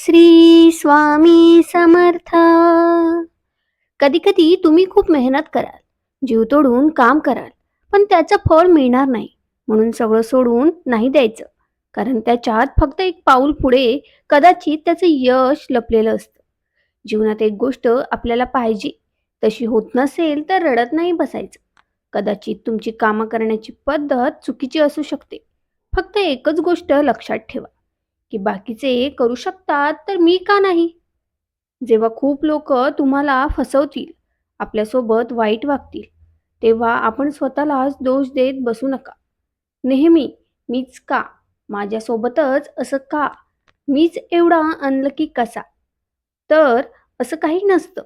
श्री स्वामी समर्थ. कधी कधी तुम्ही खूप मेहनत कराल जीव तोडून काम कराल पण त्याचं फळ मिळणार नाही म्हणून सगळं सोडून नाही द्यायचं. कारण त्याच्यात फक्त एक पाऊल पुढे कदाचित त्याचं यश लपलेलं असतं. जीवनात एक गोष्ट आपल्याला पाहिजे तशी होत नसेल तर रडत नाही बसायचं. कदाचित तुमची कामं करण्याची पद्धत चुकीची असू शकते. फक्त एकच गोष्ट लक्षात ठेवा. की बाकीचे करू शकतात तर मी का नाही? जेव्हा खूप लोक तुम्हाला फसवतील आपल्यासोबत वाईट वागतील तेव्हा आपण स्वतःलाच दोष देत बसू नका. नेहमी मीच का? माझ्यासोबतच असं का? मीच एवढा अनलकी कसा? तर असं काही नसतं.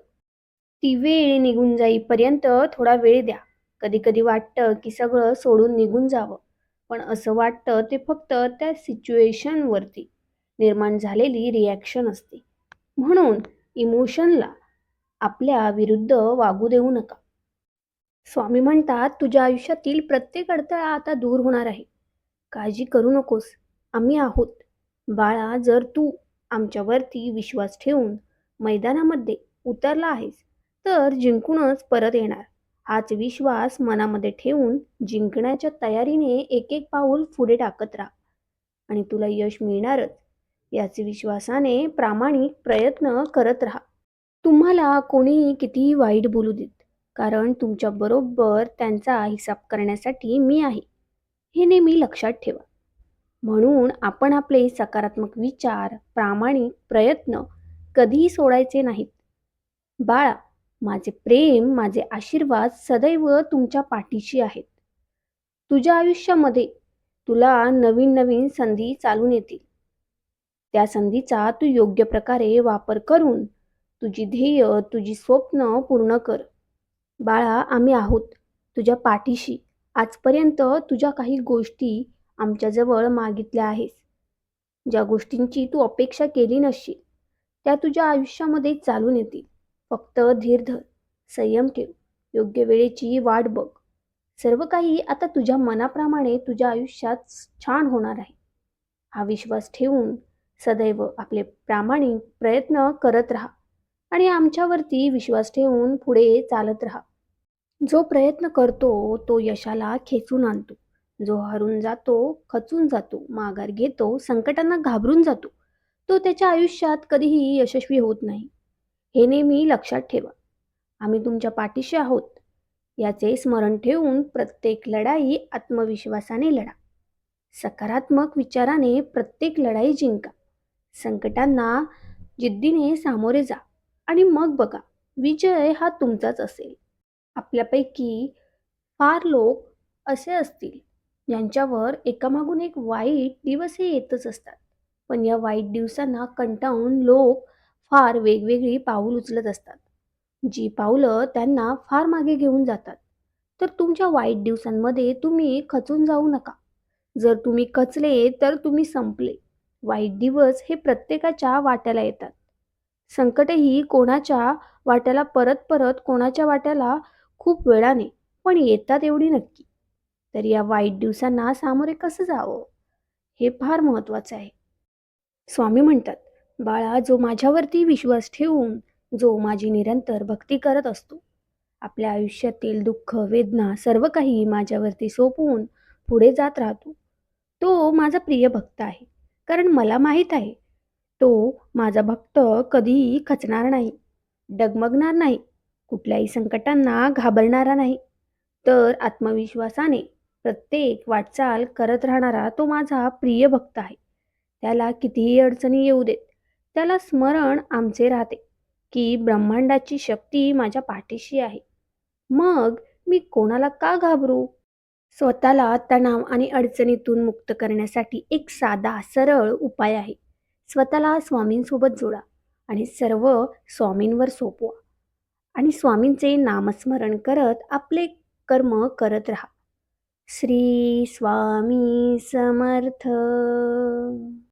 ती वेळ निघून जाईपर्यंत थोडा वेळ द्या. कधी कधी वाटतं की सगळं सोडून निघून जावं. पण असं वाटतं ते फक्त त्या सिच्युएशनवरती निर्माण झालेली रिॲक्शन असते. म्हणून इमोशनला आपल्या विरुद्ध वागू देऊ नका. स्वामी म्हणतात तुझ्या आयुष्यातील प्रत्येक अडथळा आता दूर होणार आहे. काळजी करू नकोस. आम्ही आहोत. बाळा जर तू आमच्यावरती विश्वास ठेवून मैदानामध्ये उतरला आहेस तर जिंकूनच परत येणार. हाच विश्वास मनामध्ये ठेवून जिंकण्याच्या तयारीने एक एक पाऊल पुढे टाकत राहा. आणि तुला यश मिळणारच. याच विश्वासाने प्रामाणिक प्रयत्न करत राहा. तुम्हाला कोणीही कितीही वाईट बोलू देत कारण तुमच्या बरोबर त्यांचा हिसाब करण्यासाठी मी आहे. हे नेहमी लक्षात ठेवा. म्हणून आपण आपले सकारात्मक विचार प्रामाणिक प्रयत्न कधीही सोडायचे नाहीत. बाळा माझे प्रेम माझे आशीर्वाद सदैव तुमच्या पाठीशी आहेत. तुझ्या आयुष्यामध्ये तुला नवीन नवीन संधी चालून येतील. त्या संधीचा तू योग्य प्रकारे वापर करून तुझी ध्येय तुझी स्वप्न पूर्ण कर. बाळा आम्ही आहोत तुझ्या पाठीशी. आजपर्यंत तुझ्या काही गोष्टी आमच्याजवळ मागितल्या आहेस. ज्या गोष्टींची तू अपेक्षा केली नसशील त्या तुझ्या आयुष्यामध्ये चालून येतील. फक्त धीर धर संयम ठेव योग्य वेळेची वाट बघ. सर्व काही आता तुझ्या मनाप्रमाणे तुझ्या आयुष्यात छान होणार आहे. हा विश्वास ठेवून सदैव आपले प्रामाणिक प्रयत्न करत राहा आणि आमच्यावरती विश्वास ठेवून पुढे चालत राहा. जो प्रयत्न करतो तो यशाला खेचून आणतो. जो हरून जातो खचून जातो माघार घेतो संकटांना घाबरून जातो तो त्याच्या आयुष्यात कधीही यशस्वी होत नाही. हे नेहमी लक्षात ठेवा. आम्ही तुमच्या पाठीशी आहोत. याचे स्मरण ठेवून प्रत्येक लढाई आत्मविश्वासाने लढा. सकारात्मक विचाराने प्रत्येक लढाई जिंका. संकटांना जिद्दीने सामोरे जा आणि मग बघा विजय हा तुमचाच असेल. आपल्यापैकी फार लोक असे असतील ज्यांच्यावर एकामागून एक वाईट दिवस हे येतच असतात. पण या वाईट दिवसांना कंटाळून लोक फार वेगवेगळी पाऊल उचलत असतात. जी पावलं त्यांना फार मागे घेऊन जातात. तर तुमच्या वाईट दिवसांमध्ये तुम्ही खचून जाऊ नका. जर तुम्ही खचले तर तुम्ही संपले. वाईट दिवस हे प्रत्येकाच्या वाट्याला येतात. संकटही कोणाच्या वाट्याला परत परत कोणाच्या वाट्याला खूप वेळाने पण येतात एवढी नक्की. तर या वाईट दिवसांना सामोरे कसं जावं? हे फार महत्त्वाचं आहे. स्वामी म्हणतात बाळा जो माझ्यावरती विश्वास ठेवून जो माझी निरंतर भक्ती करत असतो. आपल्या आयुष्यातील दुःख वेदना सर्व काही माझ्यावरती सोपवून पुढे जात राहतो. तो माझा प्रिय भक्त आहे कारण मला माहीत आहे तो माझा भक्त कधीही खचणार नाही डगमगणार नाही कुठल्याही संकटांना घाबरणारा नाही. तर आत्मविश्वासाने प्रत्येक वाटचाल करत राहणारा तो माझा प्रिय भक्त आहे. त्याला कितीही अडचणी येऊ देत त्याला स्मरण आमचे राहते की ब्रह्मांडाची शक्ती माझ्या पाठीशी आहे. मग मी कोणाला का घाबरू? स्वतःला तणाव आणि अडचणीतून मुक्त करण्यासाठी एक साधा सरळ उपाय आहे. स्वतःला स्वामींसोबत जोडा आणि सर्व स्वामींवर सोपवा. आणि स्वामींचे नामस्मरण करत आपले कर्म करत राहा. श्री स्वामी समर्थ.